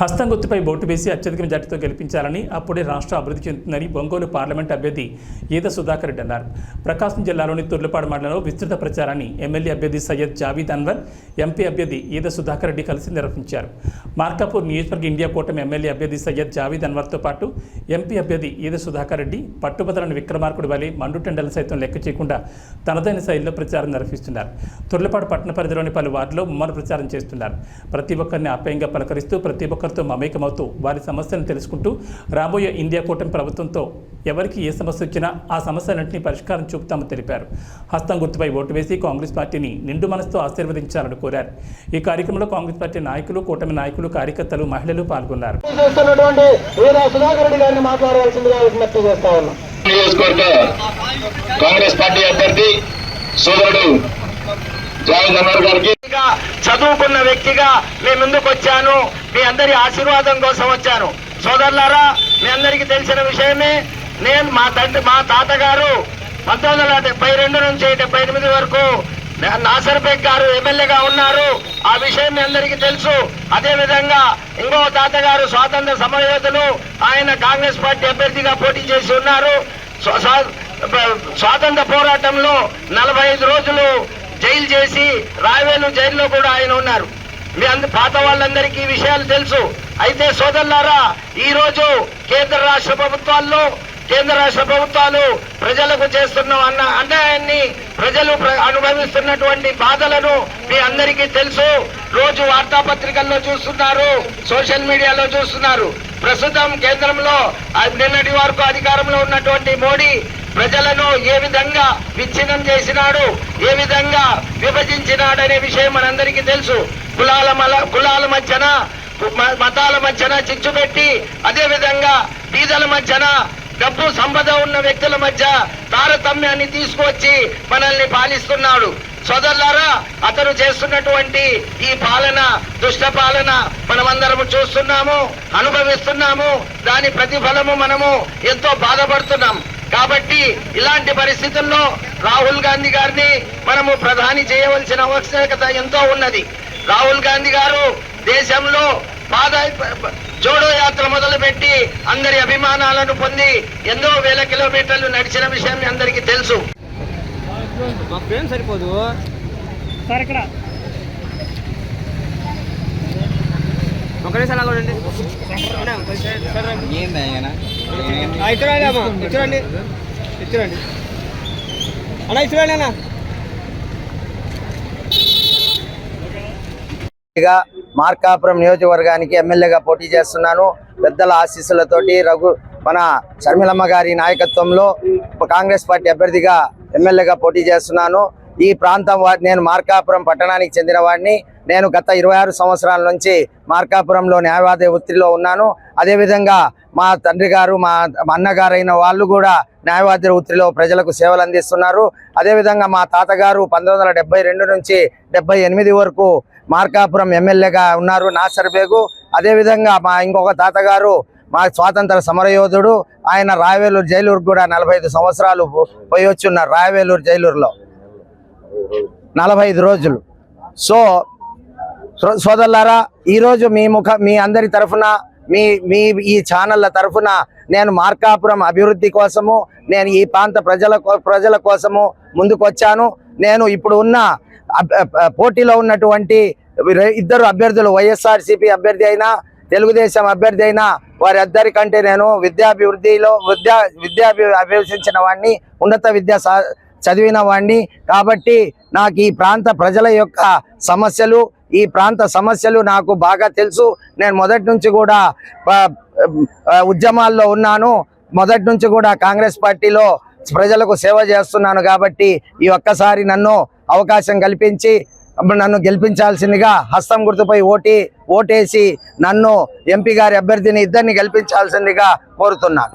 హస్తం గుర్తుపై ఓటు వేసి అత్యధిక మెజార్టీతో గెలిపించాలని అప్పుడే రాష్ట్ర అభివృద్ధి చెందుతుందని ఒంగోలు పార్లమెంట్ అభ్యర్థి ఈద సుధాకర్ రెడ్డి అన్నారు. ప్రకాశం జిల్లాలోని తుర్లపాడు మండలంలో విస్తృత ప్రచారాన్ని ఎమ్మెల్యే అభ్యర్థి సయ్యద్ జావీద్ అన్వర్ ఎంపీ అభ్యర్థి ఈద సుధాకర్ రెడ్డి కలిసి నిర్వహించారు. మార్కాపూర్ నియోజకవర్గ ఇండియా కూటమి ఎమ్మెల్యే అభ్యర్థి సయ్యద్ జావీద్ అన్వర్తో పాటు ఎంపీ అభ్యర్థి ఈద సుధాకర్ రెడ్డి పట్టుబదలను విక్రమార్కుడి వలె మండుటెండలను సైతం లెక్క చేయకుండా తనదైన శైలిలో ప్రచారం నిర్వహిస్తున్నారు. తుర్లపాడు పట్టణ పరిధిలోని పలు వార్డులో ముమ్మర ప్రచారం చేస్తున్నారు. ప్రతి ఒక్కరిని ఆప్యాయంగా పలకరిస్తూ ప్రతి ఒక్కరితో మమేకమవుతూ వారి సమస్యలను తెలుసుకుంటూ రాబోయే ఇండియా కూటమి ప్రభుత్వంతో ఎవరికి ఏ సమస్య వచ్చినా ఆ సమస్యలన్నింటినీ పరిష్కారం చూపుతామని తెలిపారు. హస్తం గుర్తుపై ఓటు వేసి కాంగ్రెస్ పార్టీని నిండు మనసుతో ఆశీర్వదించాలని కోరారు. ఈ కార్యక్రమంలో కాంగ్రెస్ పార్టీ నాయకులు కూటమి నాయకులు కార్యకర్తలు మహిళలు పాల్గొన్నారు. కాంగ్రెస్ పార్టీ అభ్యర్థి సోదరుడు జావేద్ అన్వర్ గారికి వ్యక్తిగా, చదువుకున్న వ్యక్తిగా మీ ముందుకు వచ్చాను మీ అందరి ఆశీర్వాదం కోసం వచ్చాను. సోదరులారా మీ అందరికీ తెలిసిన విషయమే నేను మా తండ్రి మా తాతగారు పంతొమ్మిది వందల డెబ్బై రెండు నుంచి డెబ్బై ఎనిమిది వరకు నాసర్బేగ్ నాసర్ గారు ఎమ్మెల్యేగా ఉన్నారు. ఆ విషయం మీ అందరికీ తెలుసు. అదేవిధంగా ఇంకో తాతగారు స్వాతంత్ర సమయోధులు ఆయన కాంగ్రెస్ పార్టీ అభ్యర్థిగా పోటీ చేసి ఉన్నారు. స్వ- స్వా- స్వాతంత్ర పోరాటంలో నలభై ఐదు రోజులు జైలు చేసి రాయవేలు జైల్లో కూడా ఆయన ఉన్నారు. మీ అందు పాత వాళ్ళందరికీ ఈ విషయాలు తెలుసు. అయితే సోదరులారా ఈ రోజు కేంద్ర రాష్ట్ర ప్రభుత్వాల్లో కేంద్ర రాష్ట్ర ప్రభుత్వాలు ప్రజలకు చేస్తున్న అన్న అన్యాయాన్ని ప్రజలు అనుభవిస్తున్నటువంటి బాధలను మీ అందరికీ తెలుసు. రోజు వార్తాపత్రికల్లో చూస్తున్నారు సోషల్ మీడియాలో చూస్తున్నారు. ప్రస్తుతం కేంద్రంలో నిన్నటి వరకు అధికారంలో ఉన్నటువంటి మోడీ ప్రజలను ఏ విధంగా విచ్ఛిన్నం చేసినాడు ఏ విధంగా విభజించినాడనే విషయం మనందరికీ తెలుసు. కులాల మల కులాల మధ్యన మ- మతాల మధ్యన చిచ్చు పెట్టి అదే విధంగా బీదల మధ్యన డబ్బు సంపద ఉన్న వ్యక్తుల మధ్య తారతమ్యాన్ని తీసుకువచ్చి మనల్ని పాలిస్తున్నాడు. సోదరులారా అతను చేస్తున్నటువంటి ఈ పాలన దుష్ట పాలన మనమందరము చూస్తున్నాము అనుభవిస్తున్నాము. దాని ప్రతిఫలము మనము ఎంతో బాధపడుతున్నాం. కాబట్టి ఇలాంటి పరిస్థితుల్లో రాహుల్ గాంధీ గారిని మనము ప్రధాని చేయవలసిన ఆవశ్యకత ఎంతో ఉన్నది. రాహుల్ గాంధీ గారు దేశంలో పాద జోడో యాత్ర మొదలుపెట్టి అందరి అభిమానాలను పొంది ఎన్నో వేల కిలోమీటర్లు నడిచిన విషయం మీ అందరికీ తెలుసు. సరిపోదు? ఒక నిమిషం అలా చూడండి ఇచ్చురండి అమ్మా ఇచ్చురండి ఇచ్చురండి అన్న ఇచ్చురండి అన్న. మార్కాపురం నియోజకవర్గానికి ఎమ్మెల్యేగా పోటీ చేస్తున్నాను. పెద్దల ఆశీస్సులతోటి రఘు మన షర్మిలమ్మ గారి నాయకత్వంలో కాంగ్రెస్ పార్టీ అభ్యర్థిగా ఎమ్మెల్యేగా పోటీ చేస్తున్నాను. ఈ ప్రాంతం వా- నేను మార్కాపురం పట్టణానికి చెందిన వాడిని. నేను గత ఇరవై ఆరు సంవత్సరాల నుంచి మార్కాపురంలో న్యాయవాద వృత్తిలో ఉన్నాను. అదేవిధంగా మా తండ్రి గారు మా అన్నగారైన వాళ్ళు కూడా న్యాయవాద వృత్తిలో ప్రజలకు సేవలు అందిస్తున్నారు. అదేవిధంగా మా తాతగారు పంతొమ్మిది వందల రెండు నుంచి డెబ్బై ఎనిమిది వరకు మార్కాపురం ఎమ్మెల్యేగా ఉన్నారు నాసర్ బేగు. అదేవిధంగా మా ఇంకొక తాతగారు మా స్వాతంత్ర సమరయోధుడు ఆయన రాయవేలూరు జైలూరు కూడా నలభై ఐదు సంవత్సరాలు పో- పోయి వచ్చి ఉన్నారు రాయవేలూరు జైలూరులో. నలభై ఐదు రోజులు. సో సోదరులారా ఈరోజు మీ ముఖ మీ అందరి తరఫున మీ మీ ఈ ఛానళ్ళ తరఫున నేను మార్కాపురం అభివృద్ధి కోసము నేను ఈ ప్రాంత ప్రజల కో- ప్రజల కోసము ముందుకొచ్చాను. నేను ఇప్పుడు ఉన్న పోటీలో ఉన్నటువంటి ఇద్దరు అభ్యర్థులు వైఎస్ఆర్సీపీ అభ్యర్థి అయినా తెలుగుదేశం అభ్యర్థి అయినా వారిద్దరి కంటే నేను విద్యాభివృద్ధిలో విద్యా విద్యా అభ్యసించిన వాడిని ఉన్నత విద్యా సా- చదివిన వాడిని కాబట్టి నాకు ఈ ప్రాంత ప్రజల యొక్క సమస్యలు ఈ ప్రాంత సమస్యలు నాకు బాగా తెలుసు. నేను మొదటి నుంచి కూడా ఉద్యమాల్లో ఉన్నాను. మొదటి నుంచి కూడా కాంగ్రెస్ పార్టీలో ప్రజలకు సేవ చేస్తున్నాను కాబట్టి ఈ ఒక్కసారి నన్ను అవకాశం కల్పించి నన్ను గెలిపించాల్సిందిగా హస్తం గుర్తుపై ఓటి ఓటేసి నన్ను ఎంపీ గారి అభ్యర్థిని ఇద్దరిని గెలిపించాల్సిందిగా కోరుతున్నాను.